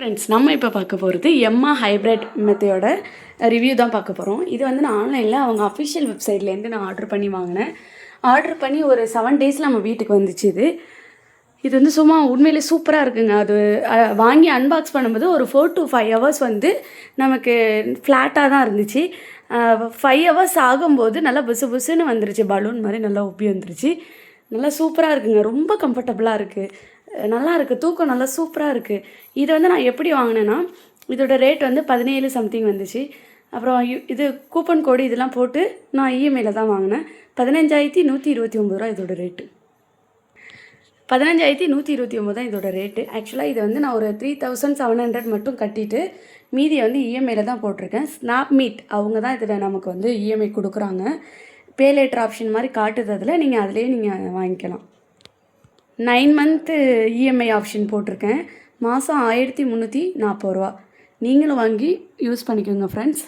Friends நம்ம இப்போ பார்க்க போகிறது எம்மா ஹைப்ரிட் மெத்தையோட ரிவ்யூ தான் பார்க்க போகிறோம் இது வந்து நான் ஆன்லைனில் அவங்க அஃபிஷியல் வெப்சைட்லேருந்து நான் ஆர்டர் பண்ணி வாங்கினேன். ஆர்டர் பண்ணி ஒரு செவன் டேஸில் நம்ம வீட்டுக்கு வந்துச்சு இது. இது வந்து சும்மா உண்மையிலே சூப்பராக இருக்குங்க. அது வாங்கி அன்பாக்ஸ் பண்ணும்போது ஒரு ஃபோர் டு ஃபைவ் ஹவர்ஸ் வந்து நமக்கு ஃப்ளாட்டாக தான் இருந்துச்சு. ஃபைவ் ஹவர்ஸ் ஆகும்போது நல்லா புசு புசுன்னு வந்துருச்சு. பலூன் மாதிரி நல்லா உப்பி வந்துருச்சு. நல்லா சூப்பராக இருக்குங்க. ரொம்ப கம்ஃபர்டபுளாக இருக்குது நல்லா இருக்குது தூக்கம் நல்லா சூப்பராக இருக்குது இதை வந்து நான் எப்படி வாங்கினேன்னா இதோட ரேட் வந்து பதினேழு சம்திங் வந்துச்சு. அப்புறம் இது கூப்பன் கோடு இதெல்லாம் போட்டு நான் இஎம்ஐயில் தான் வாங்கினேன். பதினஞ்சாயிரத்தி நூற்றி இருபத்தி ஒம்பது ரூபா இதோட ரேட்டு பதினஞ்சாயிரத்தி நூற்றி இருபத்தி ஒம்பது தான் இதோட ரேட்டு ஆக்சுவலாக இது வந்து நான் ஒரு த்ரீ தௌசண்ட் செவன் ஹண்ட்ரட் மட்டும் கட்டிட்டு மீதியை வந்து இஎம்ஐயில் தான் போட்டிருக்கேன். ஸ்னாப் மீட் அவங்க தான் இதில் நமக்கு வந்து இஎம்ஐ கொடுக்குறாங்க. பே லேட்டர் ஆப்ஷன் மாதிரி காட்டுறதுல நீங்கள் அதிலேயே நீங்கள் வாங்கிக்கலாம். நைன் மந்த்து இஎம்ஐ ஆப்ஷன் போட்டிருக்கேன். மாதம் ஆயிரத்தி முந்நூற்றி நாற்பது ரூபா. நீங்களும் வாங்கி யூஸ் பண்ணிக்கோங்க ஃப்ரெண்ட்ஸ்